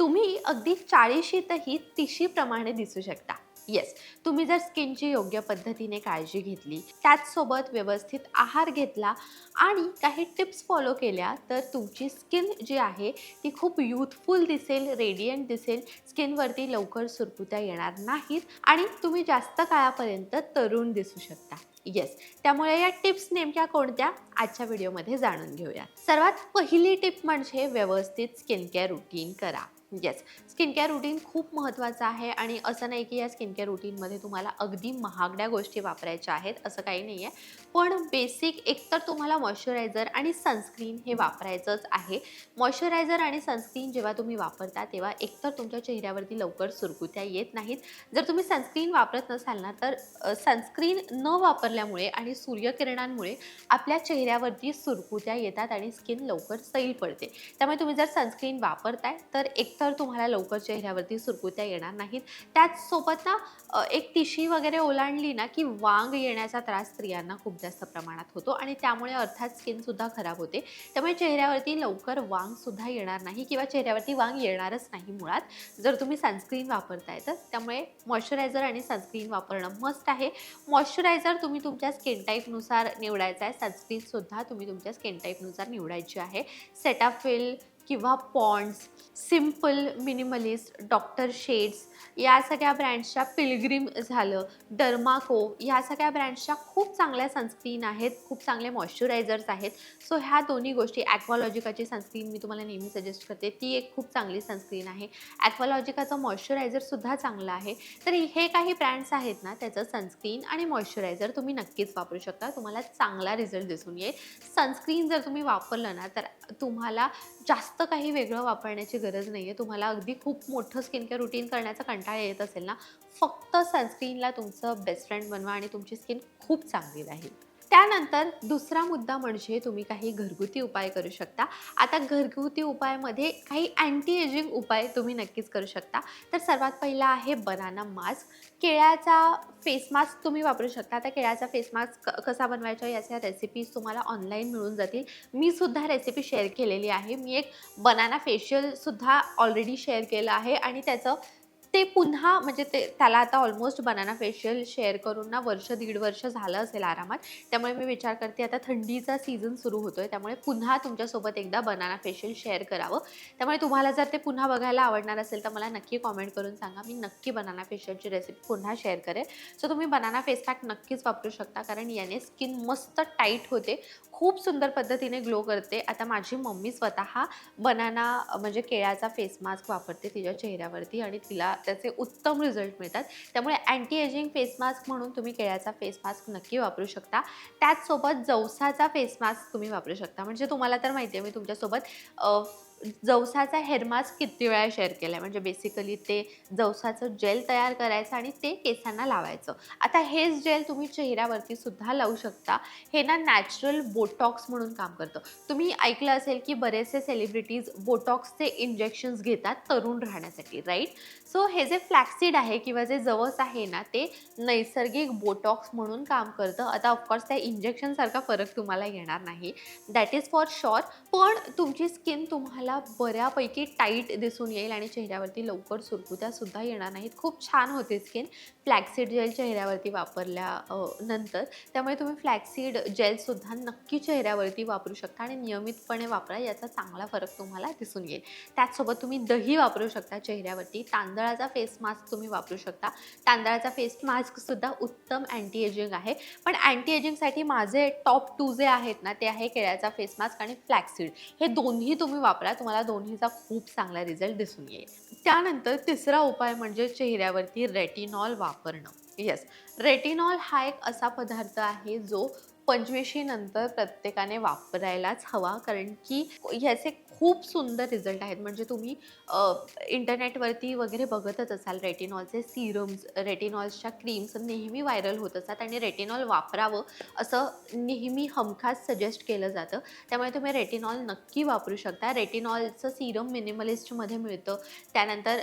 तुम्ही अगदी चाळीशीतही तिशीप्रमाणे दिसू शकता. येस तुम्ही जर स्किनची योग्य पद्धतीने काळजी घेतली त्याचसोबत व्यवस्थित आहार घेतला आणि काही टिप्स फॉलो केल्या तर तुमची स्किन जी आहे ती खूप युथफुल दिसेल रेडियंट दिसेल स्किनवरती लवकर सुरकुत्या येणार नाहीत आणि तुम्ही जास्त काळापर्यंत तरुण दिसू शकता. येस त्यामुळे या टिप्स नेमक्या कोणत्या? आजच्या व्हिडिओमध्ये जाणून घेऊया सर्वात पहिली टिप म्हणजे व्यवस्थित स्किन केअर रुटीन करा. येस स्किन केअर रुटीन खूप महत्त्वाचं आहे आणि असं नाही की या स्किन केअर रुटीनमध्ये तुम्हाला अगदी महागड्या गोष्टी वापरायच्या आहेत असं काही नाही आहे पण बेसिक एकतर तुम्हाला मॉइश्चरायझर आणि सनस्क्रीन हे वापरायचंच आहे. मॉइश्चरायझर आणि सनस्क्रीन जेव्हा तुम्ही वापरता तेव्हा एकतर तुमच्या चेहऱ्यावरती लवकर सुरकुत्या येत नाहीत. जर तुम्ही सनस्क्रीन वापरत नसाल ना तर सनस्क्रीन न वापरल्यामुळे आणि सूर्यकिरणांमुळे आपल्या चेहऱ्यावरती सुरकुत्या येतात आणि स्किन लवकर सैल पडते. त्यामुळे तुम्ही जर सनस्क्रीन वापरताय तर एकतर तुम्हाला लवकर चेहऱ्यावरती सुरकुत्या येणार नाहीत. त्याचसोबत ना एक तिशी वगैरे ओलांडली ना की वांग येण्याचा त्रास स्त्रियांना खूप जास्त प्रमाणात होतो आणि त्यामुळे अर्थात स्किनसुद्धा खराब होते. त्यामुळे चेहऱ्यावरती लवकर वांगसुद्धा येणार नाही किंवा चेहऱ्यावरती वांग येणारच नाही मुळात. जर तुम्ही सनस्क्रीन वापरताय तर त्यामुळे मॉइश्चरायझर आणि सनस्क्रीन वापरणं मस्त आहे. मॉइश्चरायझर तुम्ही तुमच्या स्किन टाईपनुसार निवडायचा आहे. सनस्क्रीनसुद्धा तुम्ही तुमच्या स्किन टाईपनुसार निवडायची आहे. सेटाफिल किंवा Pond's Simple Minimalist doctor Sheth's या सगळ्या ब्रँड्सच्या पिलग्रीम झालं. डर्माको ह्या सगळ्या ब्रँड्सच्या खूप चांगल्या सनस्क्रीन आहेत खूप चांगले मॉइश्चरायझर्स आहेत. सो ह्या दोन्ही गोष्टी ॲक्वालॉजिकाची सनस्क्रीन मी तुम्हाला नेहमी सजेस्ट करते. ती एक खूप चांगली सनस्क्रीन आहे. ॲक्वालॉजिकाचं मॉइश्चरायझरसुद्धा चांगलं आहे. तर हे काही ब्रँड्स आहेत ना त्याचं सनस्क्रीन आणि मॉइश्चरायझर तुम्ही नक्कीच वापरू शकता. तुम्हाला चांगला रिझल्ट दिसून येईल. सनस्क्रीन जर तुम्ही वापरलं ना तर तुम्हाला जास्त काही वेगळं वापरण्याची गरज नाही आहे तुम्हाला अगदी खूप मोठं स्किन केअर रुटीन करण्याचा कंटाळा येत असेल ना फक्त सनस्क्रीनला तुमचं बेस्ट फ्रेंड बनवा आणि तुमची स्किन खूप चांगली राहील. त्यानंतर दुसरा मुद्दा म्हणजे तुम्ही काही घरगुती उपाय करू शकता. आता घरगुती उपायामध्ये काही अँटी एजिंग उपाय तुम्ही नक्कीच करू शकता. तर सर्वात पहिला आहे बनाना मास्क केळ्याचा फेस मास्क तुम्ही वापरू शकता. आता केळ्याचा फेस मास्क क- कसा बनवायचा याच्या रेसिपीज तुम्हाला ऑनलाईन मिळून जातील. मी सुद्धा रेसिपी शेअर केलेली आहे. मी एक बनाना फेशियलसुद्धा ऑलरेडी शेअर केलं आहे आणि त्याचं ते पुन्हा म्हणजे ते त्याला आता ऑलमोस्ट बनाना फेशियल शेअर करून ना वर्ष दीड वर्ष झालं असेल आरामात. त्यामुळे मी विचार करते आता थंडीचा सीझन सुरू होतोय त्यामुळे पुन्हा तुमच्यासोबत एकदा बनाना फेशियल शेअर करावं. त्यामुळे तुम्हाला जर ते पुन्हा बघायला आवडणार असेल तर मला नक्की कॉमेंट करून सांगा. मी नक्की बनाना फेशियलची रेसिपी पुन्हा शेअर करेन सो तुम्ही बनाना फेस पॅक नक्कीच वापरू शकता कारण याने स्किन मस्त टाईट होते. खूप सुंदर पद्धतीने ग्लो करते. आता माझी मम्मी स्वतः बनाना म्हणजे केळ्याचा फेस मास्क वापरते तिच्या चेहऱ्यावरती आणि तिला त्याचे उत्तम रिझल्ट मिळतात. त्यामुळे अँटी एजिंग फेस मास्क म्हणून तुम्ही केळ्याचा फेस मास्क नक्की वापरू शकता. त्याचसोबत जवसाचा फेस मास्क तुम्ही वापरू शकता. म्हणजे तुम्हाला तर माहिती आहे मी तुमच्यासोबत जवसाचा हेअरमास्क किती वेळा शेअर केला आहे म्हणजे बेसिकली ते जवसाचं जेल तयार करायचं आणि ते केसांना लावायचं. आता हेच जेल तुम्ही चेहऱ्यावरती सुद्धा लावू शकता. हे ना नॅचरल बोटॉक्स म्हणून काम करतं. तुम्ही ऐकलं असेल की बरेचसे सेलिब्रिटीज बोटॉक्सचे इंजेक्शन्स घेतात तरुण राहण्यासाठी राईट सो हे जे फ्लॅक्सीड आहे किंवा जे जवस आहे ना ते नैसर्गिक बोटॉक्स म्हणून काम करतं. आता ऑफकोर्स त्या इंजेक्शनसारखा फरक तुम्हाला येणार नाही. दॅट इज फॉर शॉर पण तुमची स्किन तुम्हाला बऱ्यापैकी टाईट दिसून येईल आणि चेहऱ्यावरती लवकर सुरकुत्यासुद्धा येणार नाहीत. खूप छान होते स्किन फ्लॅक्सीड जेल चेहऱ्यावरती वापरल्या नंतर. त्यामुळे तुम्ही फ्लॅक्सीड जेलसुद्धा नक्की चेहऱ्यावरती वापरू शकता आणि नियमितपणे वापरा याचा चांगला फरक तुम्हाला दिसून येईल. त्याचसोबत तुम्ही दही वापरू शकता चेहऱ्यावरती. तांदळाचा फेस मास्क तुम्ही वापरू शकता. तांदळाचा फेस मास्कसुद्धा उत्तम अँटी एजिंग आहे. पण अँटी एजिंगसाठी माझे टॉप टू जे आहेत ना ते आहे केळ्याचा फेस मास्क आणि फ्लॅक्सीड हे दोन्ही तुम्ही वापरा. तुम्हाला दोन्हीचा खूप चांगला रिझल्ट दिसून येईल. त्यानंतर तिसरा उपाय म्हणजे चेहऱ्यावरती रेटिनॉल वापरणं. येस रेटिनॉल हा एक असा पदार्थ आहे जो पंचवीशी नंतर प्रत्येकाने वापरायलाच हवा. कारण की ह्याचे खूप सुंदर रिझल्ट आहेत. म्हणजे तुम्ही इंटरनेटवरती वगैरे बघतच असाल रेटिनॉलचे सिरम्स रेटिनॉल्सच्या क्रीम्स नेहमी व्हायरल होत असतात आणि रेटिनॉल वापरावं असं नेहमी हमखास सजेस्ट केलं जातं. त्यामुळे तुम्ही रेटिनॉल नक्की वापरू शकता. रेटिनॉलचं सिरम मिनिमलिस्टमध्ये मिळतं. त्यानंतर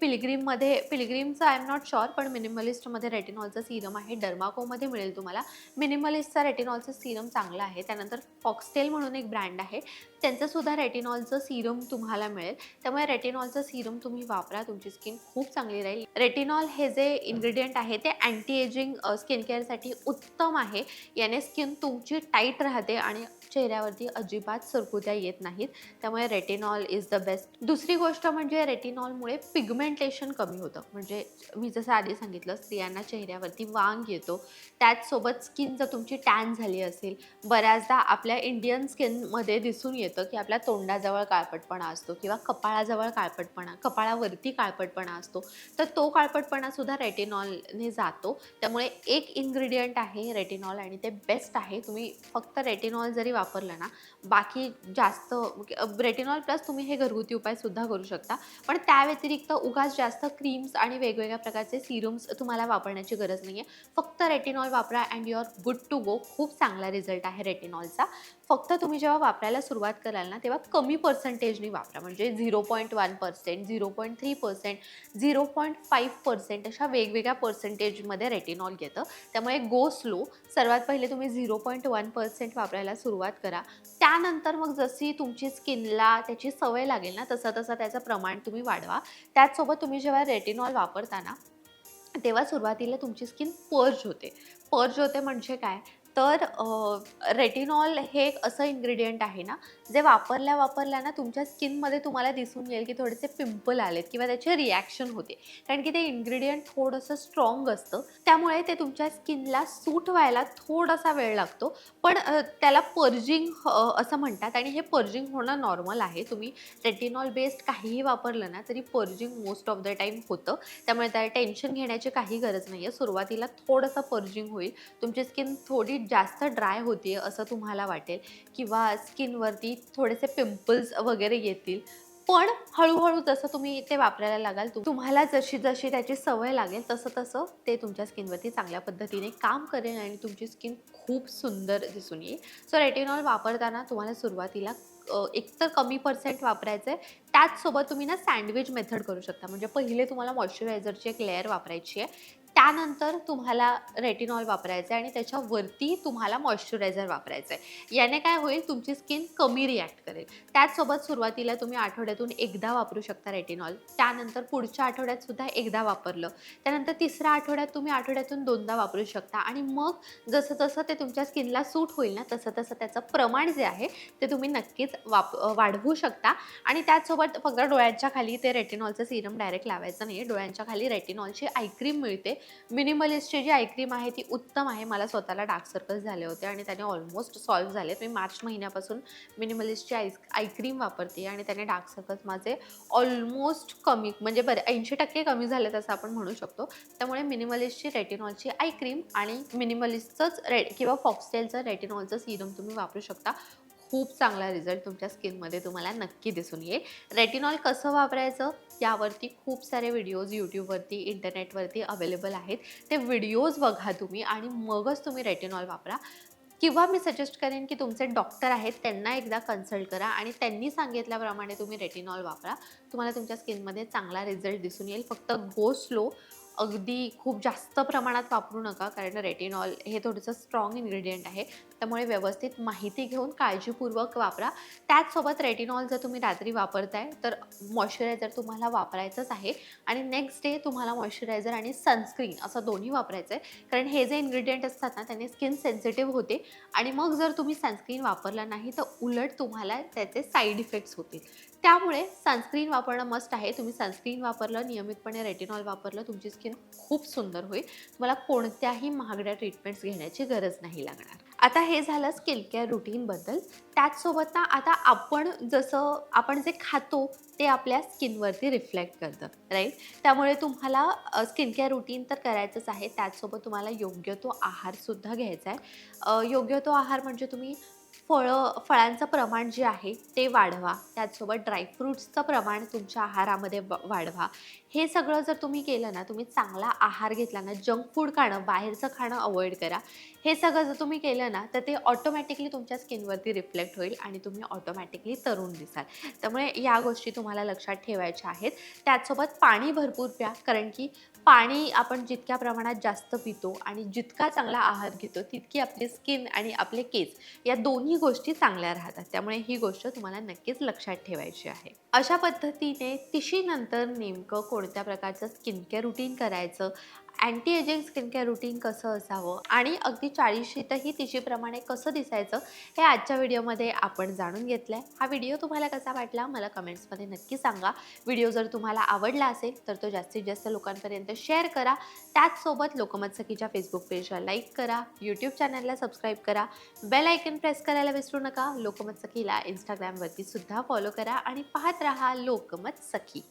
पिलग्रीममध्ये पिलग्रीमचं आय एम नॉट शुअर पण मिनिमलिस्टमध्ये रेटिनॉलचं सिरम आहे. डर्माकोमध्ये मिळेल तुम्हाला. मिनिमलिस्टचा रेटिनॉलचं सिरम चांगलं आहे. त्यानंतर फॉक्सटेल म्हणून एक ब्रँड आहे. त्यांचं सुद्धा रेटिनॉलचं सिरम तुम्हाला मिळेल. त्यामुळे रेटिनॉलचं सिरम तुम्ही वापरा तुमची स्किन खूप चांगली राहील. रेटिनॉल हे जे इन्ग्रेडियंट आहे ते अँटी एजिंग स्किन केअरसाठी उत्तम आहे. याने स्किन तुमची टाईट राहते आणि चेहऱ्यावरती अजिबात सरकुत्या येत नाहीत. त्यामुळे रेटिनॉल इज द बेस्ट दुसरी गोष्ट म्हणजे रेटिनॉलमुळे पिगमेंटेशन कमी होतं. म्हणजे मी जसं आधी सांगितलं स्त्रियांना चेहऱ्यावरती वांग येतो. त्याचसोबत स्किन जर तुमची टॅन झाली असेल बऱ्याचदा आपल्या इंडियन स्किनमध्ये दिसून येतं की आपल्या तोंडाजवळ काळपटपणा असतो किंवा कपाळाजवळ काळपटपणा कपाळावरती काळपटपणा असतो. तर तो काळपटपणा सुद्धा रेटिनॉलने जातो. त्यामुळे एक इन्ग्रेडियंट आहे रेटिनॉल आणि ते बेस्ट आहे. तुम्ही फक्त रेटिनॉल जरी वापरलं ना बाकी जास्त रेटिनॉल प्लस तुम्ही हे घरगुती उपायसुद्धा करू शकता. पण त्या व्यतिरिक्त उगाच जास्त क्रीम्स आणि वेगवेगळ्या प्रकारचे सिरम्स तुम्हाला वापरण्याची गरज नाही आहे फक्त रेटिनॉल वापरा and you're good to go खूप चांगला रिझल्ट आहे रेटिनॉलचा फक्त तुम्ही जेव्हा वापरायला सुरुवात कराल ना तेव्हा कमी पर्सेंटेजनी वापरा. म्हणजे zero point one percent zero point three percent zero point five percent अशा वेगवेगळ्या पर्सेंटेजमध्ये रेटिनॉल घेतं. त्यामुळे गो स्लो सर्वात पहिले तुम्ही झिरो पॉईंट वन पर्सेंट वापरायला सुरुवात करा. त्यानंतर मग जशी तुमची स्किनला त्याची सवय लागेल ना तसं तसं त्याचं प्रमाण तुम्ही वाढवा. त्याचसोबत तुम्ही जेव्हा रेटिनॉल वापरताना तेव्हा सुरुवातीला तुमची स्किन पर्ज होते. पर्ज होते म्हणजे काय? तर रेटिनॉल हे एक असं इन्ग्रेडियंट आहे ना जे वापरल्या वापरल्या ना तुमच्या स्किनमध्ये तुम्हाला दिसून येईल की थोडेसे पिंपल आलेत किंवा त्याचे रिॲक्शन होते. कारण की ते इन्ग्रेडियंट थोडंसं स्ट्रॉंग असतं. त्यामुळे ते तुमच्या स्किनला सूट व्हायला थोडासा वेळ लागतो. पण त्याला पर्जिंग असं म्हणतात आणि हे पर्जिंग होणं नॉर्मल आहे. तुम्ही रेटिनॉल बेस्ड काहीही वापरलं ना तरी purging most of the time होतं. त्यामुळे त्या टेन्शन घेण्याची काही गरज नाही आहे सुरुवातीला थोडंसं पर्जिंग होईल. तुमची स्किन थोडी जास्त ड्राय होते असं तुम्हाला वाटेल किंवा स्किनवरती थोडेसे पिंपल्स वगैरे येतील. पण हळूहळू जसं तुम्ही ते वापरायला लागाल तुम्हाला जशी जशी त्याची सवय लागेल तसं तसं ते तुमच्या स्किनवरती चांगल्या पद्धतीने काम करेल आणि तुमची स्किन खूप सुंदर दिसून येईल. सो रेटिनॉल वापरताना तुम्हाला सुरुवातीला एकतर कमी पर्सेंट वापरायचं आहे त्याचसोबत तुम्ही ना सँडविच मेथड करू शकता. म्हणजे पहिले तुम्हाला मॉइश्चरायझरची एक लेअर वापरायची आहे. त्यानंतर तुम्हाला रेटिनॉल वापरायचं आहे आणि त्याच्यावरती तुम्हाला मॉइश्चरायझर वापरायचं आहे याने काय होईल तुमची स्किन कमी रिॲक्ट करेल. त्याचसोबत सुरुवातीला तुम्ही आठवड्यातून एकदा वापरू शकता रेटिनॉल त्यानंतर पुढच्या आठवड्यात सुद्धा एकदा वापरलं. त्यानंतर तिसऱ्या आठवड्यात तुम्ही आठवड्यातून दोनदा वापरू शकता. आणि मग जसं जसं ते तुमच्या स्किनला सूट होईल ना तसं तसं त्याचं प्रमाण जे आहे ते तुम्ही नक्कीच वाप वाढवू शकता. आणि त्याचसोबत फक्त डोळ्यांच्या खाली ते रेटिनॉलचं सिरम डायरेक्ट लावायचं नाही डोळ्यांच्या खाली रेटिनॉलची आयक्रीम मिळते. मिनिमलिस्टची जी आयक्रीम आहे ती उत्तम आहे. मला स्वतःला डार्क सर्कल्स झाले होते आणि त्याने ऑलमोस्ट सॉल्व्ह झालेत मी मार्च महिन्यापासून मिनिमलिस्टची आय क्रीम वापरते आणि त्याने डार्क सर्कल्स माझे ऑलमोस्ट कमी म्हणजे बरे ऐंशी टक्के कमी झालेत असं आपण म्हणू शकतो. त्यामुळे मिनिमलिस्टची रेटिनॉलची आयक्रीम आणि मिनिमलिस्टचंच रे किंवा फॉक्सटेलचं रेटिनॉलचं सिरम तुम्ही वापरू शकता. खूप चांगला रिझल्ट तुमच्या स्किनमध्ये तुम्हाला नक्की दिसून येईल. रेटिनॉल कसं वापरायचं? यावरती खूप सारे व्हिडिओज यूट्यूबवरती इंटरनेटवरती अवेलेबल आहेत. ते व्हिडिओज बघा तुम्ही आणि मगच तुम्ही रेटिनॉल वापरा. किंवा मी सजेस्ट करेन की तुमचे डॉक्टर आहेत त्यांना एकदा कन्सल्ट करा आणि त्यांनी सांगितल्याप्रमाणे तुम्ही रेटिनॉल वापरा. तुम्हाला तुमच्या स्किनमध्ये चांगला रिझल्ट दिसून येईल. फक्त गो स्लो अगदी खूप जास्त प्रमाणात वापरू नका कारण रेटिनॉल हे थोडंसं स्ट्रॉंग इन्ग्रेडियंट आहे. त्यामुळे व्यवस्थित माहिती घेऊन काळजीपूर्वक वापरा. त्याचसोबत रेटिनॉल जर तुम्ही रात्री वापरताय तर मॉइश्चरायझर तुम्हाला वापरायचंच आहे. आणि नेक्स्ट डे तुम्हाला मॉइश्चरायझर आणि सनस्क्रीन असं दोन्ही वापरायचं आहे कारण हे जे इन्ग्रेडियंट असतात ना त्याने स्किन सेन्सिटिव्ह होते. आणि मग जर तुम्ही सनस्क्रीन वापरला नाही तर उलट तुम्हाला त्याचे साईड इफेक्ट्स होतील. त्यामुळे सनस्क्रीन वापरणं मस्ट आहे. तुम्ही सनस्क्रीन वापरलं नियमितपणे रेटिनॉल वापरलं तुमची स्किन खूप सुंदर होईल. तुम्हाला कोणत्याही महागड्या ट्रीटमेंट्स घेण्याची गरज नाही लागणार. आता हे झालं स्किन केअर रुटीनबद्दल त्याचसोबत ना आता आपण जसं आपण जे खातो ते आपल्या स्किनवरती रिफ्लेक्ट करतं राईट त्यामुळे तुम्हाला स्किन केअर रुटीन तर करायचंच आहे. त्याचसोबत तुम्हाला योग्य तो आहारसुद्धा घ्यायचा आहे. योग्य तो आहार म्हणजे तुम्ही फळं फळांचं प्रमाण जे आहे ते वाढवा. त्याचसोबत ड्रायफ्रूट्सचं प्रमाण तुमच्या आहारामध्ये ब- वाढवा. हे सगळं जर तुम्ही केलं ना तुम्ही चांगला आहार घेतला ना जंक फूड खाणं बाहेरचं खाणं अवॉइड करा. हे सगळं जर तुम्ही केलं ना तर ते ऑटोमॅटिकली तुमच्या स्किनवरती रिफ्लेक्ट होईल आणि तुम्ही ऑटोमॅटिकली तरुण दिसाल. त्यामुळे या गोष्टी तुम्हाला लक्षात ठेवायच्या आहेत. त्याचसोबत पाणी भरपूर प्या कारण की पाणी आपण जितक्या प्रमाणात जास्त पितो आणि जितका चांगला आहार घेतो तितकी आपली स्किन आणि आपले केस या दोन्ही गोष्टी चांगल्या राहतात. त्यामुळे ही गोष्ट तुम्हाला नक्कीच लक्षात ठेवायची आहे. अशा पद्धतीने तिशीनंतर नेमकं कोणत्या प्रकारचं स्किन केअर रुटीन करायचं anti ageing skin care routine कसं असावं? आणि अगदी चाळीशीतही तिशीप्रमाणे कसं दिसायचं? हे आजच्या व्हिडिओमध्ये आपण जाणून घेतलं आहे हा व्हिडिओ तुम्हाला कसा वाटला? मला कमेंट्समध्ये नक्की सांगा. व्हिडिओ जर तुम्हाला आवडला असेल तर तो जास्तीत जास्त लोकांपर्यंत शेअर करा. त्याचसोबत लोकमत सखीच्या फेसबुक पेजला लाईक करा. यूट्यूब चॅनलला सबस्क्राईब करा. बेल आयकन प्रेस करायला विसरू नका. लोकमत सखीला इंस्टाग्रामवरती सुद्धा फॉलो करा. आणि पाहत राहा लोकमत सखी